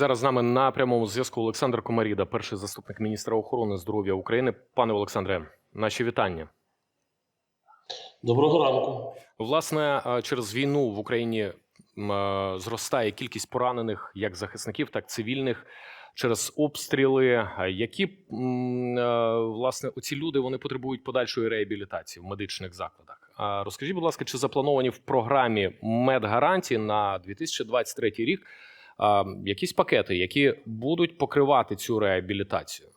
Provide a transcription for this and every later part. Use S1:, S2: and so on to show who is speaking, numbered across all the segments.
S1: Зараз з нами на прямому зв'язку Олександр Комаріда, перший заступник міністра охорони здоров'я України. Пане Олександре, наші вітання.
S2: Доброго ранку.
S1: Власне, е, через війну в Україні е, зростає кількість поранених як захисників, так і цивільних через обстріли. Е, Які власне оці люди вони потребують подальшої реабілітації в медичних закладах? Розкажіть, будь ласка, чи заплановані в програмі медгарантії на 2023 рік якісь пакети, які будуть покривати цю реабілітацію?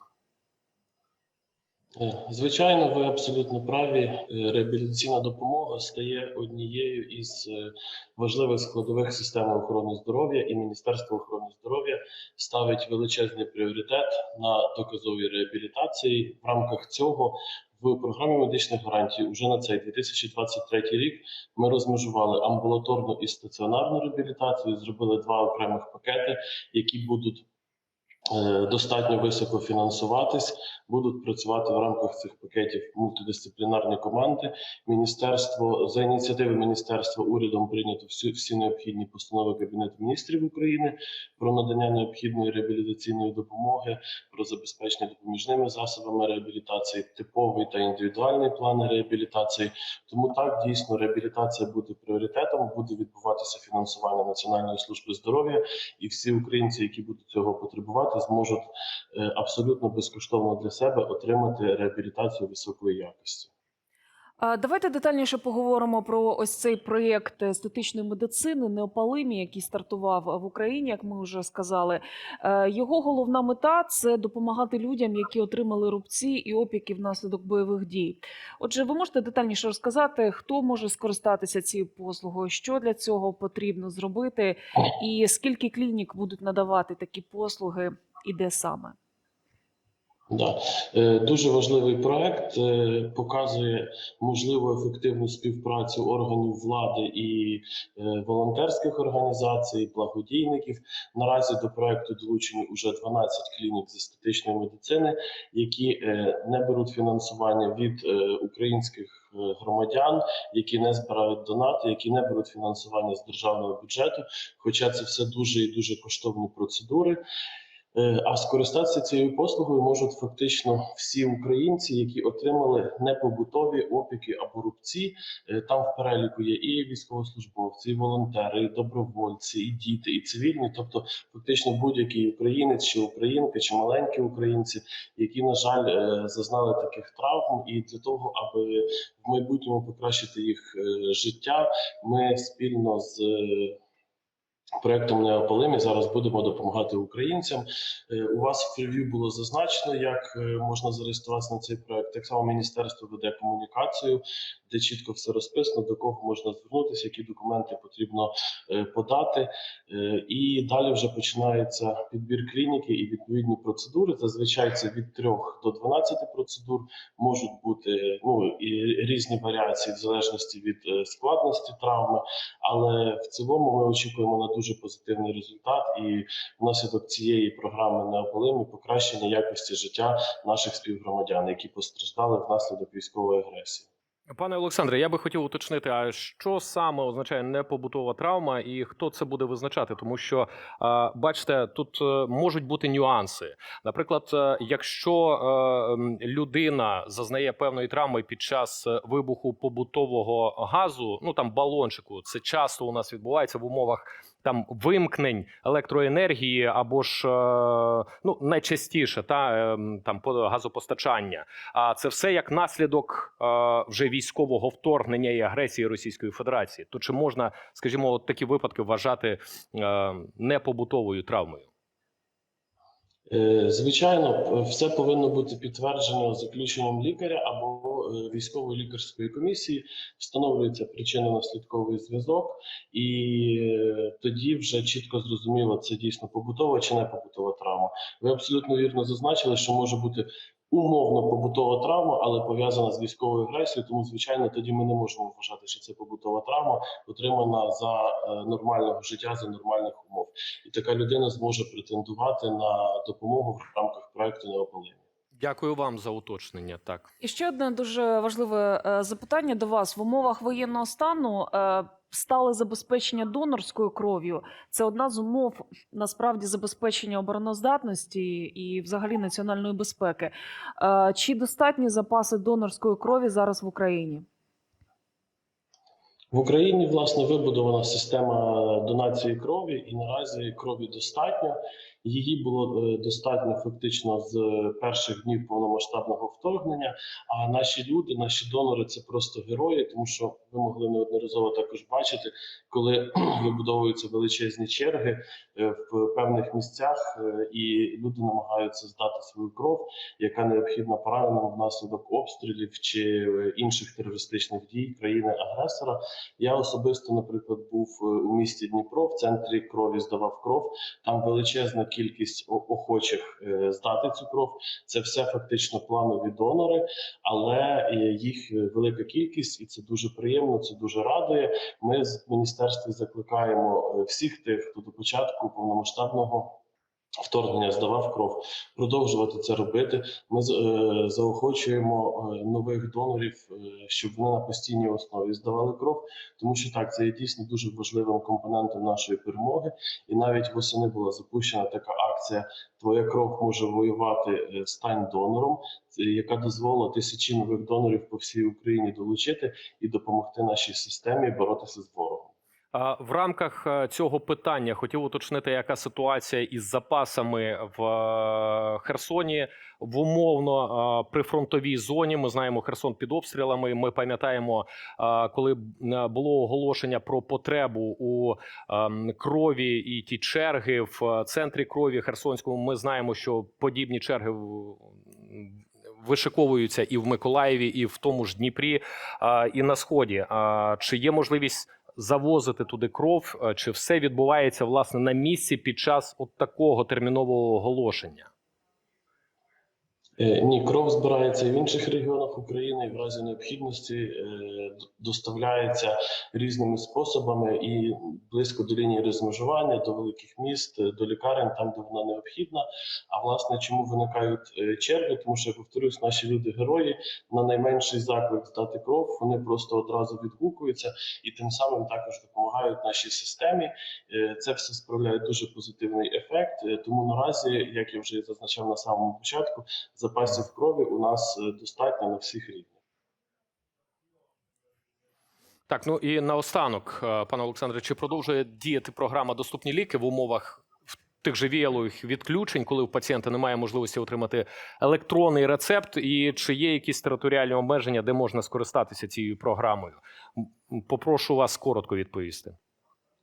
S2: Е, Звичайно, ви абсолютно праві. Е, Реабілітаційна допомога стає однією із е, важливих складових системи охорони здоров'я, і Міністерство охорони здоров'я ставить величезний пріоритет на доказовій реабілітації. В рамках цього в програмі медичних гарантій уже на цей 2023 рік ми розмежували амбулаторну і стаціонарну реабілітацію, зробили два окремих пакети, які будуть достатньо високо фінансуватись, будуть працювати в рамках цих пакетів мультидисциплінарні команди. Міністерство за ініціативи міністерства урядом прийнято всі, всі необхідні постанови Кабінету міністрів України про надання необхідної реабілітаційної допомоги, про забезпечення допоміжними засобами реабілітації, типовий та індивідуальний плани реабілітації. Тому так дійсно реабілітація буде пріоритетом, буде відбуватися фінансування Національної служби здоров'я, і всі українці, які будуть цього потребувати, зможуть е, абсолютно безкоштовно для себе отримати реабілітацію високої якості.
S3: Давайте детальніше поговоримо про ось цей проєкт естетичної медицини неопалимі, який стартував в Україні, як ми вже сказали. Е, Його головна мета це допомагати людям, які отримали рубці і опіки внаслідок бойових дій. Отже, ви можете детальніше розказати, хто може скористатися цією послугою, що для цього потрібно зробити, і скільки клінік будуть надавати такі послуги, і де саме?
S2: Да. Е, Дуже важливий проект е, показує можливу ефективну співпрацю органів влади і е, волонтерських організацій, благодійників. Наразі до проекту долучені вже 12 клінік з естетичної медицини, які не беруть фінансування від українських громадян, які не збирають донати, які не беруть фінансування з державного бюджету. Хоча це все дуже і дуже коштовні процедури. Е, А скористатися цією послугою можуть фактично всі українці, які отримали непобутові опіки або рубці. Е, Там в переліку є і військовослужбовці, і волонтери, і добровольці, і діти, і цивільні, тобто фактично будь-який українець чи українка, чи маленькі українці, які на жаль е, зазнали таких травм, і для того, аби в майбутньому покращити їх життя, ми спільно з проектом Неополимі зараз будемо допомагати українцям. Е, У вас в прев'ю було зазначено, як е, можна зареєструватися на цей проект. Так само міністерство веде комунікацію, де чітко все розписано, до кого можна звернутися, які документи потрібно е, подати. Е, І далі вже починається підбір клініки і відповідні процедури. Зазвичай це від 3 до 12 процедур можуть бути ну і різні варіації в залежності від е, складності травми. Але в цілому ми очікуємо на дуже позитивний результат, і внаслідок цієї програми неопалимі покращення якості життя наших співгромадян, які постраждали внаслідок військової агресії.
S1: Пане Олександре, я би хотів уточнити, а що саме означає непобутова травма, і хто це буде визначати? Тому що бачите, тут е, можуть бути нюанси. Наприклад, е, якщо е, людина зазнає певної травми під час е, вибуху побутового газу, ну там балончику, це часто у нас відбувається в умовах. Там вимкнень електроенергії або ж е, ну найчастіше та ем, там по газопостачання. А це все як наслідок е, вже військового вторгнення і агресії Російської Федерації. То чи можна, скажімо, от такі випадки вважати е, непобутовою травмою?
S2: Звичайно, все повинно бути підтверджено заключенням лікаря або військової лікарської комісії. Встановлюється причинно-наслідковий зв'язок, і е, тоді вже чітко зрозуміло, це дійсно побутова чи не побутова травма. Ви абсолютно вірно зазначили, що може бути умовно побутова травма, але пов'язана з військовою агресією. Тому, звичайно, тоді ми не можемо вважати, що це побутова травма, отримана за е, нормального життя за нормальних умов. І така людина зможе претендувати на допомогу в рамках проекту неопалення.
S1: Дякую вам за уточнення. Так.
S3: І ще одне дуже важливе е, запитання до вас в умовах воєнного стану. е, стале забезпечення донорською кров'ю це одна з умов насправді забезпечення обороноздатності і, взагалі, національної безпеки. Е, Чи достатні запаси донорської крові зараз в Україні?
S2: В Україні власне вибудована система донації крові, і наразі крові достатньо. Її було е, достатньо фактично з перших днів повномасштабного вторгнення. А наші люди, наші донори це просто герої, тому що ви могли неодноразово також бачити, коли вибудовуються величезні черги е, в певних місцях, е, і люди намагаються здати свою кров, яка необхідна пораненим внаслідок обстрілів чи е, інших терористичних дій країни-агресора. Я особисто, наприклад, був е, у місті Дніпро в центрі крові, здавав кров. Там величезна кількість охочих е, здати цю кров. Це все фактично планові донори, але е, їх е, велика кількість, і це дуже приємно. Це дуже радує. Ми з міністерства закликаємо всіх тих, хто до початку повномасштабного. Вторгнення здавав кров, продовжувати це робити. Ми е, заохочуємо е, нових донорів, е, щоб вони на постійній основі здавали кров, тому що так це є дійсно дуже важливим компонентом нашої перемоги. І навіть восени була запущена така акція Твоя кров може воювати. е, Стань донором, яка дозволила тисячі нових донорів по всій Україні долучити і допомогти нашій системі боротися з ворогом.
S1: В рамках е, цього питання хотів уточнити, яка ситуація із запасами в е, Херсоні в умовно е, прифронтовій зоні. Ми знаємо Херсон під обстрілами. Ми пам'ятаємо, коли було оголошення про потребу у крові і ті черги в центрі крові Херсонському. Ми знаємо, що подібні черги вишиковуються і в Миколаєві, і в тому ж Дніпрі, і на сході. Чи є можливість? Завозити туди кров, е, чи все відбувається власне на місці під час от такого термінового оголошення?
S2: Е, Ні, кров збирається і в інших регіонах України, і в разі необхідності е, доставляється різними способами і близько до лінії розмежування, до великих міст, е, до лікарень, там де вона необхідна. А власне, чому виникають черги? Тому що я повторюсь, наші люди герої на найменший заклик здати кров. Вони просто одразу відгукуються і тим самим також допомагають нашій системі. Це все справляє дуже позитивний ефект. Тому наразі, як я вже зазначав на самому початку, запасів крові у нас е, достатньо на всіх рівнях.
S1: Так, ну і наостанок, е, пане Олександре, чи продовжує діяти програма Доступні ліки в умовах тих же віялових відключень, коли у пацієнта немає можливості отримати електронний рецепт, і чи є якісь територіальні обмеження, де можна скористатися цією програмою? Попрошу вас коротко відповісти.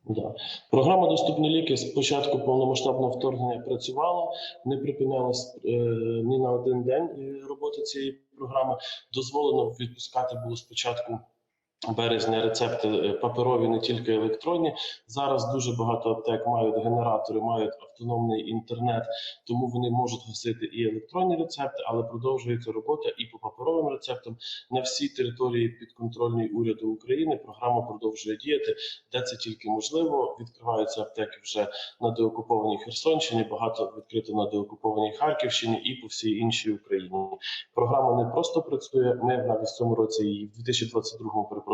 S2: Да. Програма Доступні ліки з початку повномасштабного вторгнення працювала, не припинялась е, ні на один день е, роботи цієї програми. Дозволено відпускати було спочатку. Березня рецепти е, паперові, не тільки електронні. Зараз дуже багато аптек мають генератори, мають автономний інтернет, тому вони можуть гасити і електронні рецепти, але продовжується робота і по паперовим рецептам на всій території підконтрольній уряду України. Програма продовжує діяти, де це тільки можливо. Відкриваються аптеки вже на деокупованій Херсонщині, багато відкрито на деокупованій Харківщині і по всій іншій Україні. Програма не просто працює. Ми навіть в цьому році її в 2022 перепрошую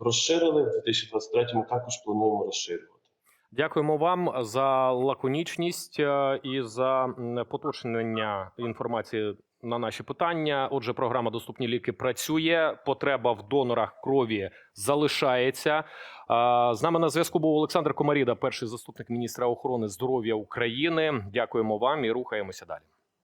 S2: розширили. В 2023 також плануємо розширювати.
S1: Дякуємо вам за лаконічність е, і за поточнення інформації на наші питання. Отже, програма Доступні ліки працює. Потреба в донорах крові залишається. Е, З нами на зв'язку був Олександр Комаріда, перший заступник міністра охорони здоров'я України. Дякуємо вам і рухаємося далі.